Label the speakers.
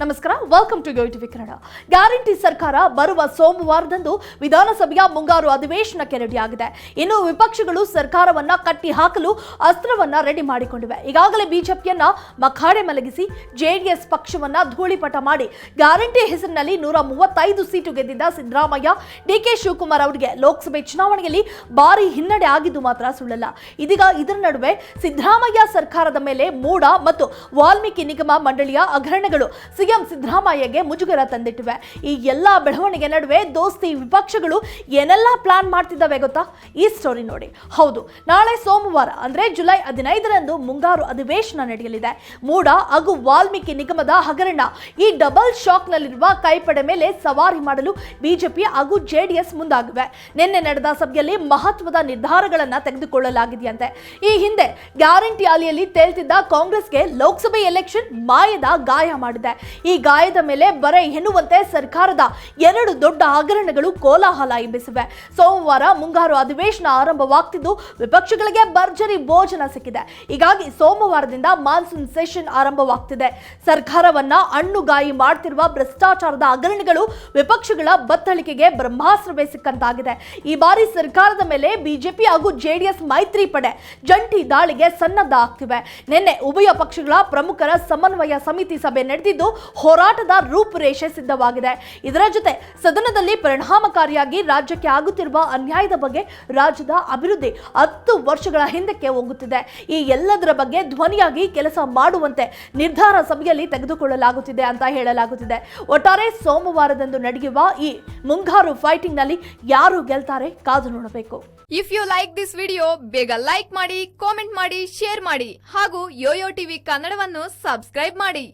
Speaker 1: ನಮಸ್ಕಾರ welcome to TV Kannada. Guarantee ಸರ್ಕಾರ ಬರುವ ಸೋಮವಾರದಂದು ವಿಧಾನಸಭೆಯ ಮುಂಗಾರು ಅಧಿವೇಶನಕ್ಕೆ ರೆಡಿಯಾಗಿದೆ. ಇನ್ನು ವಿಪಕ್ಷಗಳು ಸರ್ಕಾರವನ್ನ ಕಟ್ಟಿ ಹಾಕಲು ಅಸ್ತ್ರವನ್ನ ರೆಡಿ ಮಾಡಿಕೊಂಡಿವೆ. ಈಗಾಗಲೇ ಬಿಜೆಪಿಯನ್ನ ಮಖಾಡೆ ಮಲಗಿಸಿ ಜೆಡಿಎಸ್ ಪಕ್ಷವನ್ನ ಧೂಳಿಪಟ ಮಾಡಿ ಗ್ಯಾರಂಟಿ ಹೆಸರಿನಲ್ಲಿ ನೂರ ಮೂವತ್ತೈದು ಸೀಟು ಗೆದ್ದಿದ್ದ ಸಿದ್ದರಾಮಯ್ಯ ಡಿಕೆ ಶಿವಕುಮಾರ್ ಅವರಿಗೆ ಲೋಕಸಭೆ ಚುನಾವಣೆಯಲ್ಲಿ ಭಾರಿ ಹಿನ್ನಡೆ ಆಗಿದ್ದು ಮಾತ್ರ ಸುಳ್ಳಲ್ಲ. ಇದೀಗ ಇದರ ನಡುವೆ ಸಿದ್ದರಾಮಯ್ಯ ಸರ್ಕಾರದ ಮೇಲೆ ಮೂಡ ಮತ್ತು ವಾಲ್ಮೀಕಿ ನಿಗಮ ಮಂಡಳಿಯ ಹಗರಣಗಳು ಸಿಎಂ ಸಿದ್ದರಾಮಯ್ಯಗೆ ಮುಜುಗರ ತಂದಿಟ್ಟಿವೆ. ಈ ಎಲ್ಲ ಬೆಳವಣಿಗೆ ನಡುವೆ ದೋಸ್ತಿ ವಿಪಕ್ಷಗಳು ಏನೆಲ್ಲ ಪ್ಲಾನ್ ಮಾಡ್ತಿದ್ದಾವೆ ಗೊತ್ತಾ? ಈ ಸ್ಟೋರಿ ನೋಡಿ. ಹೌದು, ನಾಳೆ ಸೋಮವಾರ, ಅಂದ್ರೆ ಜುಲೈ ಹದಿನೈದರಂದು ಮುಂಗಾರು ಅಧಿವೇಶನ ನಡೆಯಲಿದೆ. ಮೂಡ ಹಾಗೂ ವಾಲ್ಮೀಕಿ ನಿಗಮದ ಹಗರಣ. ಈ ಡಬಲ್ ಶಾಕ್ನಲ್ಲಿರುವ ಕೈಪಡೆ ಮೇಲೆ ಸವಾರಿ ಮಾಡಲು ಬಿಜೆಪಿ ಹಾಗೂ ಜೆಡಿಎಸ್ ಮುಂದಾಗಿವೆ. ನಿನ್ನೆ ನಡೆದ ಸಭೆಯಲ್ಲಿ ಮಹತ್ವದ ನಿರ್ಧಾರಗಳನ್ನು ತೆಗೆದುಕೊಳ್ಳಲಾಗಿದೆಯಂತೆ. ಈ ಹಿಂದೆ ಗ್ಯಾರಂಟಿ ಅಲಿಯಲ್ಲಿ ತೇಲ್ತಿದ್ದ ಕಾಂಗ್ರೆಸ್ಗೆ ಲೋಕಸಭೆ ಎಲೆಕ್ಷನ್ ಮಾಯದ ಗಾಯ ಮಾಡಿದೆ. ಈ ಗಾಯದ ಮೇಲೆ ಬರೆ ಎನ್ನುವಂತೆ ಸರ್ಕಾರದ ಎರಡು ದೊಡ್ಡ ಹಗರಣಗಳು ಕೋಲಾಹಲ ಎಬ್ಬಿಸಿವೆ. ಸೋಮವಾರ ಮುಂಗಾರು ಅಧಿವೇಶನ ಆರಂಭವಾಗ್ತಿದ್ದು ವಿಪಕ್ಷಗಳಿಗೆ ಭರ್ಜರಿ ಭೋಜನ ಸಿಕ್ಕಿದೆ. ಹೀಗಾಗಿ ಸೋಮವಾರದಿಂದ ಮಾನ್ಸೂನ್ ಸೆಷನ್ ಆರಂಭವಾಗ್ತಿದೆ. ಸರ್ಕಾರವನ್ನ ಹಣ್ಣುಗಾಯಿ ಮಾಡ್ತಿರುವ ಭ್ರಷ್ಟಾಚಾರದ ಹಗರಣಗಳು ವಿಪಕ್ಷಗಳ ಬತ್ತಳಿಕೆಗೆ ಬ್ರಹ್ಮಾಸ್ತ್ರವೇ ಸಿಕ್ಕಂತಾಗಿದೆ. ಈ ಬಾರಿ ಸರ್ಕಾರದ ಮೇಲೆ ಬಿಜೆಪಿ ಹಾಗೂ ಜೆಡಿಎಸ್ ಮೈತ್ರಿ ಪಡೆ ಜಂಟಿ ದಾಳಿಗೆ ಸನ್ನದ್ಧ ಆಗ್ತಿವೆ. ನಿನ್ನೆ ಉಭಯ ಪಕ್ಷಗಳ ಪ್ರಮುಖರ ಸಮನ್ವಯ ಸಮಿತಿ ಸಭೆ ನಡೆದಿದ್ದು ಹೋರಾಟದ ರೂಪುರೇಷೆ ಸಿದ್ಧವಾಗಿದೆ. ಇದರ ಜೊತೆ ಸದನದಲ್ಲಿ ಪರಿಣಾಮಕಾರಿಯಾಗಿ ರಾಜ್ಯಕ್ಕೆ ಆಗುತ್ತಿರುವ ಅನ್ಯಾಯದ ಬಗ್ಗೆ ರಾಜ್ಯದ ಅಭಿವೃದ್ಧಿ ಹತ್ತು ವರ್ಷಗಳ ಹಿಂದಕ್ಕೆ ಹೋಗುತ್ತಿದೆ. ಈ ಎಲ್ಲದರ ಬಗ್ಗೆ ಧ್ವನಿಯಾಗಿ ಕೆಲಸ ಮಾಡುವಂತೆ ನಿರ್ಧಾರ ಸಭೆಯಲ್ಲಿ ತೆಗೆದುಕೊಳ್ಳಲಾಗುತ್ತಿದೆ ಅಂತ ಹೇಳಲಾಗುತ್ತಿದೆ. ಒಟ್ಟಾರೆ ಸೋಮವಾರದಂದು ನಡೆಯುವ ಈ ಮುಂಗಾರು ಫೈಟಿಂಗ್ನಲ್ಲಿ ಯಾರು ಗೆಲ್ತಾರೆ ಕಾದು ನೋಡಬೇಕು.
Speaker 2: If you like this video ಬೇಗ ಲೈಕ್ ಮಾಡಿ ಕಾಮೆಂಟ್ ಮಾಡಿ ಶೇರ್ ಮಾಡಿ ಹಾಗೂ ಯೋಯೋ ಟಿವಿ ಕನ್ನಡವನ್ನು ಸಬ್ಸ್ಕ್ರೈಬ್ ಮಾಡಿ.